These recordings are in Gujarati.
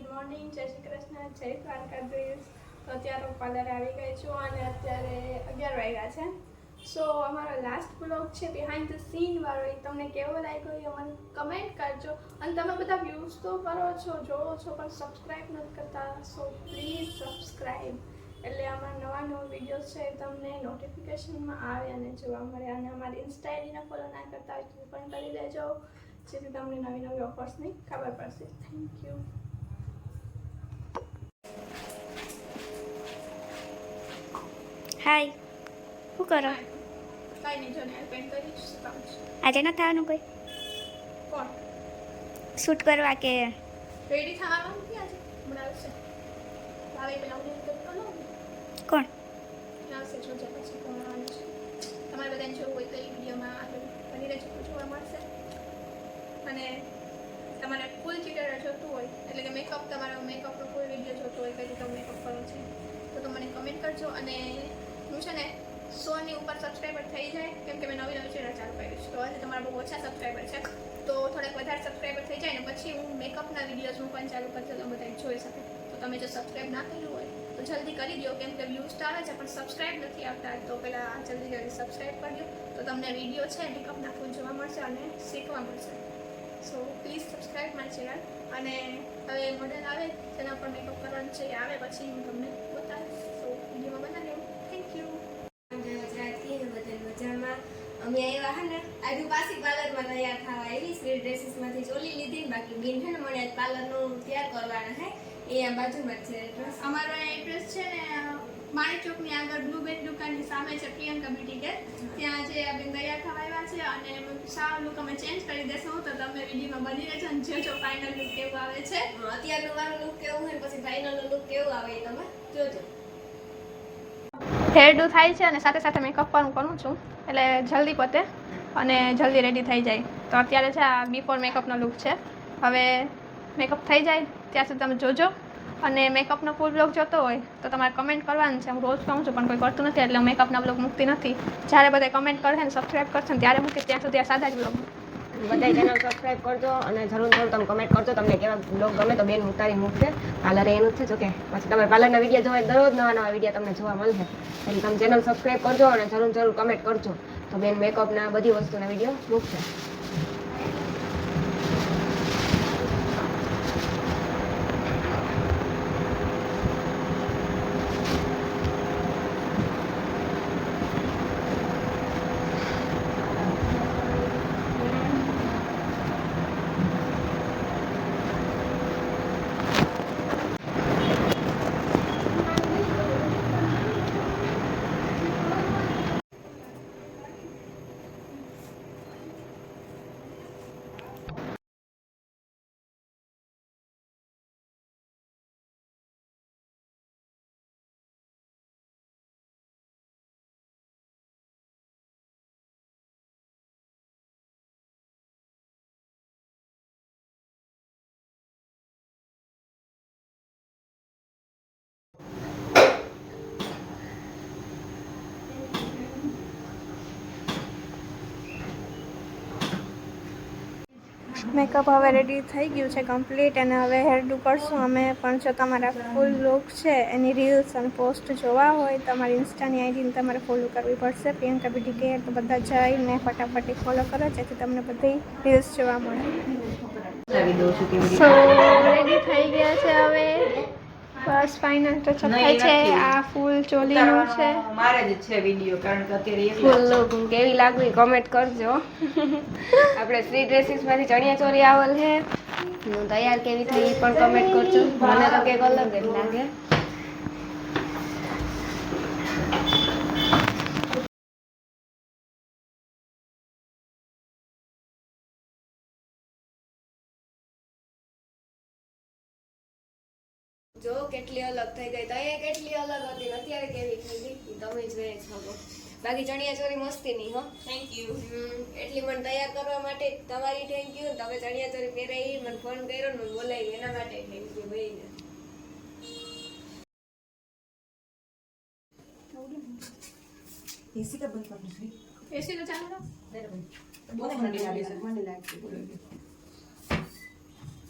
ગુડ મોર્નિંગ, જય શ્રી કૃષ્ણ, જય દ્વારકાધીશ. તો અત્યારે હું પાર્લર આવી ગઈ છું અને અત્યારે અગિયાર વાગ્યા છે. સો અમારો લાસ્ટ બ્લોગ છે બિહાઇન્ડ ધ સીન વાળો, એ તમને કેવો લાગ્યો એ અમને કમેન્ટ કરજો. અને તમે બધા વ્યૂઝ તો કરો છો, જોવો છો, પણ સબસ્ક્રાઈબ નથી કરતા સો પ્લીઝ સબસ્ક્રાઈબ એટલે અમારા નવા નવા વિડીયોઝ છે, એ તમને નોટિફિકેશનમાં આવે અને જોવા મળે. અને અમારી ઇન્સ્ટા આઈડીને ફોલો ના કરતા હોય પણ કરી દેજો, જેથી તમને નવી નવી ઓફર્સની ખબર પડશે. Thank you hi. શું કરો? આજે ના થવાનું કોઈ? કોણ? શૂટ કરવા કે? રેડી થવાનું નથી આજે? આવશે. આવે પેલા કોણ? આવશે જોજે પછી કોણ આવવાનું છે. તમારે બધાને જોવું હોય તો એ વિડીયોમાં આગળ બની રહેજો જોવા મળશે. અને તમારે ફૂલ ચીટર જોતું હોય એટલે કે મેકઅપ તમારો મેકઅપનો ફૂલ વીડિયો જોતો હોય કઈ રીતે મેકઅપ કરો છે તો તમે મને કમેન્ટ કરજો અને હું છે ને સોની ઉપર સબસ્ક્રાઈબર થઈ જાય, કેમ કે મેં નવી નવી ચેનલ ચાલુ કરી છે. તો આજે તમારા બહુ ઓછા સબસ્ક્રાઈબર છે. તો થોડાક વધારે સબસ્ક્રાઈબર થઈ જાય ને પછી હું મેકઅપના વિડીયોઝ હું પણ ચાલુ કરજો તો બધા જોઈ શકે. તો તમે જો સબસ્ક્રાઈબ ના કર્યું હોય, તો જલ્દી કરી દો, કેમ કે વ્યૂઝ તો આવે છે, પણ સબસ્ક્રાઈબ નથી આવતા. તો પહેલાં જલ્દી જલ્દી સબસ્ક્રાઈબ કરી દો, તો તમને વીડિયો છે મેકઅપના ફૂલ જોવા મળશે અને શીખવા મળશે. So please subscribe my channel અને હવે મોડેલ આવે, તેના પર મેકઅપ કરવાનું છે, એ આવે પછી હું તમને પાછી પાર્લરમાં તૈયાર થવા આવી સ્ટ્રીટ ડ્રેસીસમાંથી ચોલી લીધી બાકી બેન છે પાર્લરનું પાર્લરનું તૈયાર કરવાના હે. એ આ બાજુમાં છે એડ્રેસ અમારો એડ્રેસ છે ને માણી ચોકની આગળ બેન દુકાનની સામે છે પ્રિયંકા બ્યુટી કેર ત્યાં જે આ બેન તૈયાર થવા આવ્યા છે અને સાવ લુક અમે ચેન્જ કરી દેશું તો તમે વિડીયોમાં બની રહેજો અને જોજો ફાઇનલ લુક કેવું આવે છે. અત્યારનું મારું લુક કેવું હોય પછી પછી ફાઇનલનું લુક કેવું આવે એ તમે જોજો. હેર ડુ થાય છે અને સાથે સાથે મેકઅપ પણ કરું છું. એટલે જલ્દી પતે. અને જલ્દી રેડી થઈ જાય. તો અત્યારે છે આ બિફોર મેકઅપનો લુક છે. હવે મેકઅપ થઈ જાય, ત્યાં સુધી તમે જોજો. અને મેકઅપનો ફૂલ બ્લોગ જોતો હોય, તો તમારે કમેન્ટ કરવાનું છે. હું રોજ કહું છું, પણ કોઈ કરતું નથી, એટલે હું મેકઅપના બ્લોગ મૂકતી નથી. જ્યારે બધા કમેન્ટ કરશે ને સબસ્ક્રાઈબ કરશે ને ત્યારે મૂકીશ, ત્યાં સુધી આ સાદા જ બ્લોગ બધા ચેનલ સબસ્ક્રાઇબ કરજો અને જરૂર જરૂર તમે કમેન્ટ કરજો. તમને કેવા બ્લોગ ગમે તો બેન ઉતારી મૂકશે પાર્લર એનું જ છે જોકે પછી તમે પાર્લરના વીડિયો જોવા દરરોજ નવા નવા વીડિયો તમને જોવા મળશે. એટલે તમે ચેનલ સબસ્ક્રાઇબ કરજો અને જરૂર જરૂર કમેન્ટ કરજો. તો બેન મેકઅપના બધી વસ્તુના વીડિયો મૂકશે મેકઅપ હવે રેડી થઈ ગયું છે કમ્પ્લીટ અને હવે હેરડુ કરશું. અમે પણ જો તમારા ફૂલ લુક છે એની રીલ્સ અને પોસ્ટ જોવા હોય તમારી ઇન્સ્ટાની આઈડીને તમારે ફોલો કરવી પડશે. પ્રિયંકા બ્યુટી કેર તો બધા જઈને ફટાફટ ફોલો કરો જેથી તમને બધી રીલ્સ જોવા મળે. સો રેડી થઈ ગયા છે હવે. બસ ફાઇનલ તો થાય છે. આ ફૂલ ચોલીનું છે. મારે જ છે વીડિયો કારણ કે અત્યારે ફૂલ લુક કેવી લાગુ એ કોમેન્ટ કરજો. આપણે સ્ટ્રીટ ડ્રેસીસમાંથી ચણિયા ચોરી આવેલ છે હું તૈયાર કેવી થઈ પણ કમેન્ટ કરજો. મને તો કંઈક અલગ જ લાગે. જો કેટલી અલગ થઈ ગઈ તઈએ કેટલી અલગ હતી અત્યારે કેવી થઈ ગઈ? તમે જોઈ શકો બાકી ચણિયા ચોરી મસ્તી નહીં હો. થેન્ક યુ એટલી મને તૈયાર કરવા માટે તમારી થેન્ક યુ તમે ચણિયા ચોરી પહેરાઈ મને ફોન કર્યો ને બોલાવી એના માટે થેન્ક યુ ભાઈ એસી તો ચાલુ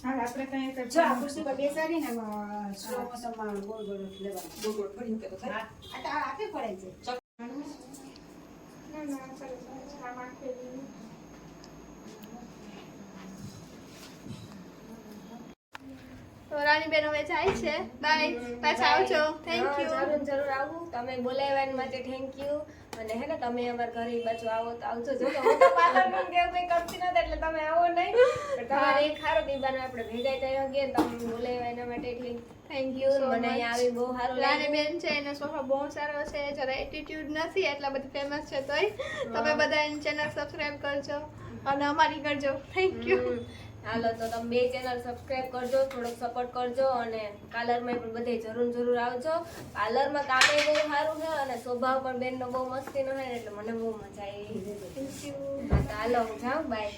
હા આપણે કઈ એક જો આ ખુરશી પર બેસાડીને આમાં સ્લો મોશનમાં ગોળ ગોળ લેવાનું. ગોળ ગોળ ફરી મૂકે તો. આ છે. ના ના રાણીબેન હવે જાય છે. બાય પાછા આવજો. થેન્ક યુ જરૂર જરૂર આવું. તમે બોલાવ્યા માટે થેન્ક યુ અને હે ને તમે અમારા ઘરે બાજુ આવો તો આવજો. જો તો પાર્લરનું ને એવું કંઈ કરતી નથી એટલે તમે આવો નહીં પણ તમારે ખારો દીવાનો આપણે ભેગા થયો કે તમે બોલાવ્યા એના માટે એટલી થેન્ક યુ મને આવી બહુ સારું લાગે બેન છે એનો સ્વભાવ બહુ સારો છે જરા એટીટ્યુડ નથી એટલા બધી ફેમસ છે તોય. તમે બધા એની ચેનલ સબસ્ક્રાઇબ કરજો અને અમારી કરજો. Thank you. હાલો તો તમે બે ચેનલ સબસ્ક્રાઇબ કરજો થોડોક સપોર્ટ કરજો અને પાર્લરમાં પણ બધે જરૂર જરૂર આવજો. પાર્લરમાં કામે બહુ સારું છે અને સ્વભાવ પણ બેનનો બહુ મસ્તીનો છે એટલે મને બહુ મજા આવી. થેન્ક યુ હાલો હું જાઉં? બાય